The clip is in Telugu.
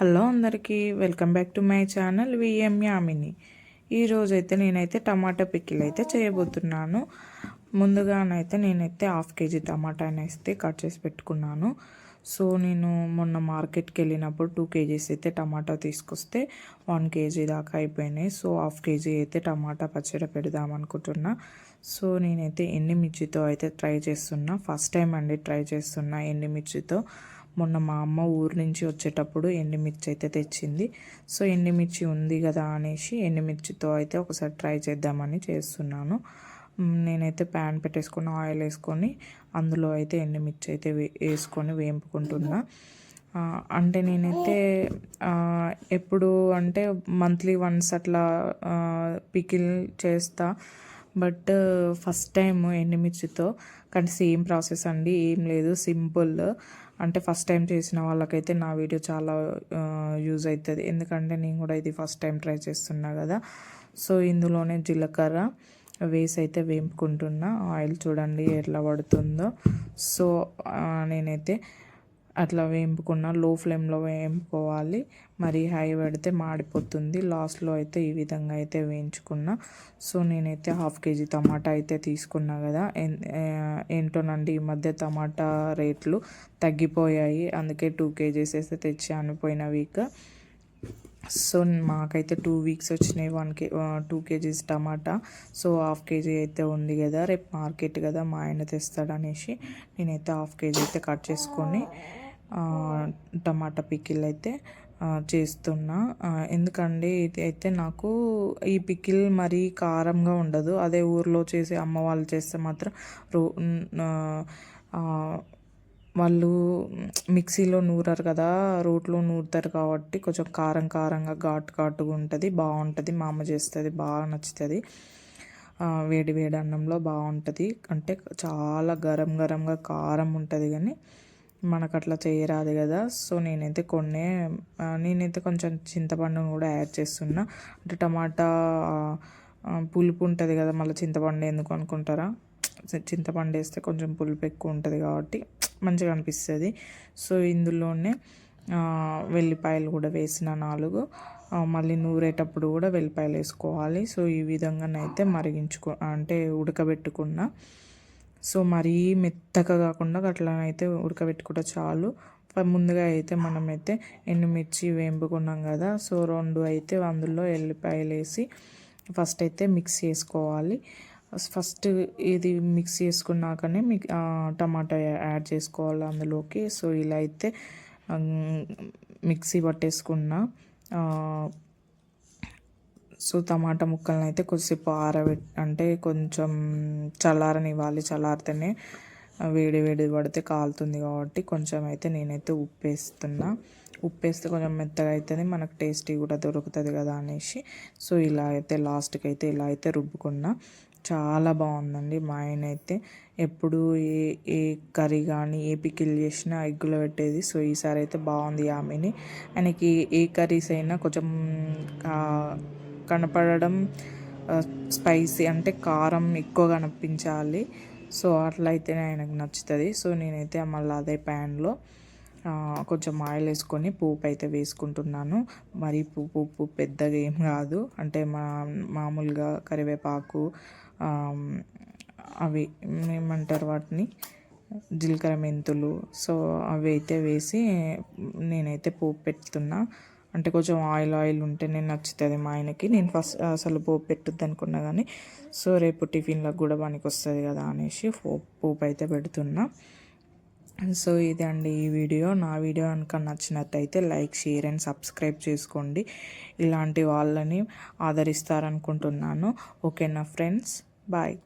హలో అందరికీ welcome back to my channel V M Yamini. ఈరోజు అయితే నేనైతే టమాటా పిక్కిల్ అయితే చేయబోతున్నాను. ముందుగానైతే నేనైతే హాఫ్ కేజీ టమాటాని అయితే కట్ చేసి పెట్టుకున్నాను. సో నేను మొన్న మార్కెట్కి వెళ్ళినప్పుడు టూ కేజీస్ అయితే టమాటా తీసుకొస్తే వన్ కేజీ దాకా అయిపోయినాయి. సో హాఫ్ కేజీ అయితే టమాటా పచ్చడి పెడదాం అనుకుంటున్నా. సో నేనైతే ఎండిమిర్చితో అయితే ట్రై చేస్తున్నా. ఫస్ట్ టైం అండి ట్రై చేస్తున్నా ఎండిమిర్చితో. మొన్న మా అమ్మ ఊరు నుంచి వచ్చేటప్పుడు ఎండుమిర్చి అయితే తెచ్చింది. సో ఎండుమిర్చి ఉంది కదా అనేసి ఎండుమిర్చితో అయితే ఒకసారి ట్రై చేద్దామని చేస్తున్నాను. నేనైతే ప్యాన్ పెట్టేసుకొని ఆయిల్ వేసుకొని అందులో అయితే ఎండుమిర్చి అయితే వేసుకొని వేంపుకుంటున్నా. అంటే నేనైతే ఎప్పుడు అంటే మంత్లీ వన్స్ అట్లా పికిల్ చేస్తా. బట్ ఫస్ట్ టైం ఎండుమిర్చితో కానీ సేమ్ ప్రాసెస్ అండి ఏం లేదు సింపుల్ అంటే ఫస్ట్ టైం చేసిన వాళ్ళకైతే నా వీడియో చాలా uh, యూజ్ అవుతుంది ఎందుకంటే నేను కూడా ఇది ఫస్ట్ టైం ట్రై చేస్తున్నా కదా. సో ఇందులోనే జీలకర్ర వేసి అయితే వేపుకుంటున్నా. ఆయిల్ చూడండి ఎట్లా పడుతుందో. సో uh, నేనైతే అట్లా వేయింపుకున్న లో ఫ్లేమ్లో వేయించుకోవాలి మరి హై పెడితే మాడిపోతుంది. లాస్ట్లో అయితే ఈ విధంగా అయితే వేయించుకున్నా. సో నేనైతే హాఫ్ కేజీ టమాటా అయితే తీసుకున్నా కదా. ఏంటోనండి ఈ మధ్య టమాటా రేట్లు తగ్గిపోయాయి. అందుకే టూ కేజీస్ అయితే తెచ్చాను పోయిన వీక్. సో మాకైతే టూ వీక్స్ వచ్చినాయి. వన్ కే two kgs tomato. So half kg అయితే ఉంది కదా. రేపు మార్కెట్ కదా మా ఆయన తెస్తాడనేసి నేనైతే హాఫ్ కేజీ అయితే కట్ చేసుకొని టమాటా పికిల్ అయితే చేస్తున్నా. ఎందుకంటే ఇది అయితే నాకు ఈ పికిల్ మరీ కారంగా ఉండదు. అదే ఊర్లో చేసి అమ్మ వాళ్ళు చేస్తే మాత్రం రో వాళ్ళు మిక్సీలో నూరారు కదా రోట్లో నూరుతారు కాబట్టి కొంచెం కారం కారంగా ఘాటు ఘాటుగా ఉంటుంది బాగుంటుంది. మా అమ్మ చేస్తుంది బాగా నచ్చుతుంది. వేడి వేడి అన్నంలో బాగుంటుంది. అంటే చాలా గరం గరంగా కారం ఉంటుంది కానీ మనకు అట్లా చేయరాదు కదా. సో నేనైతే కొన్ని నేనైతే కొంచెం చింతపండును కూడా యాడ్ చేస్తున్నా. అంటే టమాటా పులుపు ఉంటుంది కదా మళ్ళీ చింతపండు ఎందుకు అనుకుంటారా? చింతపండు వేస్తే కొంచెం పులుపు ఎక్కువ ఉంటుంది కాబట్టి మంచిగా అనిపిస్తుంది. సో ఇందులోనే వెల్లిపాయలు కూడా వేసిన నాలుగు. మళ్ళీ నూరేటప్పుడు కూడా వెల్లిపాయలు వేసుకోవాలి. సో ఈ విధంగానైతే మరిగించుకో అంటే ఉడకబెట్టుకున్న. సో మరీ మెత్తగా కాకుండా అట్లా అయితే ఉడకబెట్టుకుంటే చాలు. ముందుగా అయితే మనమైతే ఎండుమిర్చి వేంపుకున్నాం కదా సో రెండు అయితే అందులో ఎల్లిపాయలు వేసి ఫస్ట్ అయితే మిక్స్ చేసుకోవాలి. ఫస్ట్ ఇది మిక్స్ చేసుకున్నాకనే మిక్ టమాటా యాడ్ చేసుకోవాలి అందులోకి. సో ఇలా అయితే మిక్సీ పట్టేసుకున్న సో టమాటా ముక్కలను అయితే కొద్దిసేపు ఆరబెట్ అంటే కొంచెం చల్లారనివ్వాలి చల్లారితేనే వేడి వేడి పడితే కాలుతుంది కాబట్టి కొంచెం అయితే నేనైతే ఉప్పు వేస్తున్నా ఉప్పు వేస్తే కొంచెం మెత్తగా అవుతుంది మనకు టేస్టీ కూడా దొరుకుతుంది కదా అనేసి. సో ఇలా అయితే లాస్ట్కి అయితే ఇలా అయితే రుబ్బుకున్నా. చాలా బాగుందండి మా ఆయన అయితే ఎప్పుడు ఏ ఏ కర్రీ కానీ ఏ పికిల్ చేసినా ఎగ్గులో పెట్టేది. సో ఈసారి అయితే బాగుంది ఆమెని ఆయనకి ఏ కర్రీస్ అయినా కొంచెం కనపడడం స్పైసీ అంటే కారం ఎక్కువ కనిపించాలి. సో అట్లా అయితేనే ఆయనకు నచ్చుతుంది. సో నేనైతే మళ్ళీ అదే ప్యాన్లో కొంచెం ఆయిల్ వేసుకొని పోపు అయితే వేసుకుంటున్నాను. మరి పోపు పెద్దగా ఏం కాదు. అంటే మా మామూలుగా కరివేపాకు అవి ఏమంటారు వాటిని? జీలకర్ర మెంతులు. సో అవి అయితే వేసి నేనైతే పోపు పెడుతున్నా అంటే కొంచెం ఆయిల్ ఆయిల్ ఉంటేనే నచ్చుతుంది మా ఆయనకి. నేను ఫస్ట్ అసలు పోపు పెట్టద్దు అనుకున్నా కానీ సో రేపు టిఫిన్లకు కూడా పనికి వస్తుంది కదా అనేసి పోపు అయితే పెడుతున్నా. సో ఇది అండి ఈ వీడియో. నా వీడియో కనుక నచ్చినట్టయితే లైక్ షేర్ అండ్ సబ్స్క్రైబ్ చేసుకోండి. ఇలాంటి వాళ్ళని ఆదరిస్తారనుకుంటున్నాను. ఓకేనా ఫ్రెండ్స్? బాయ్.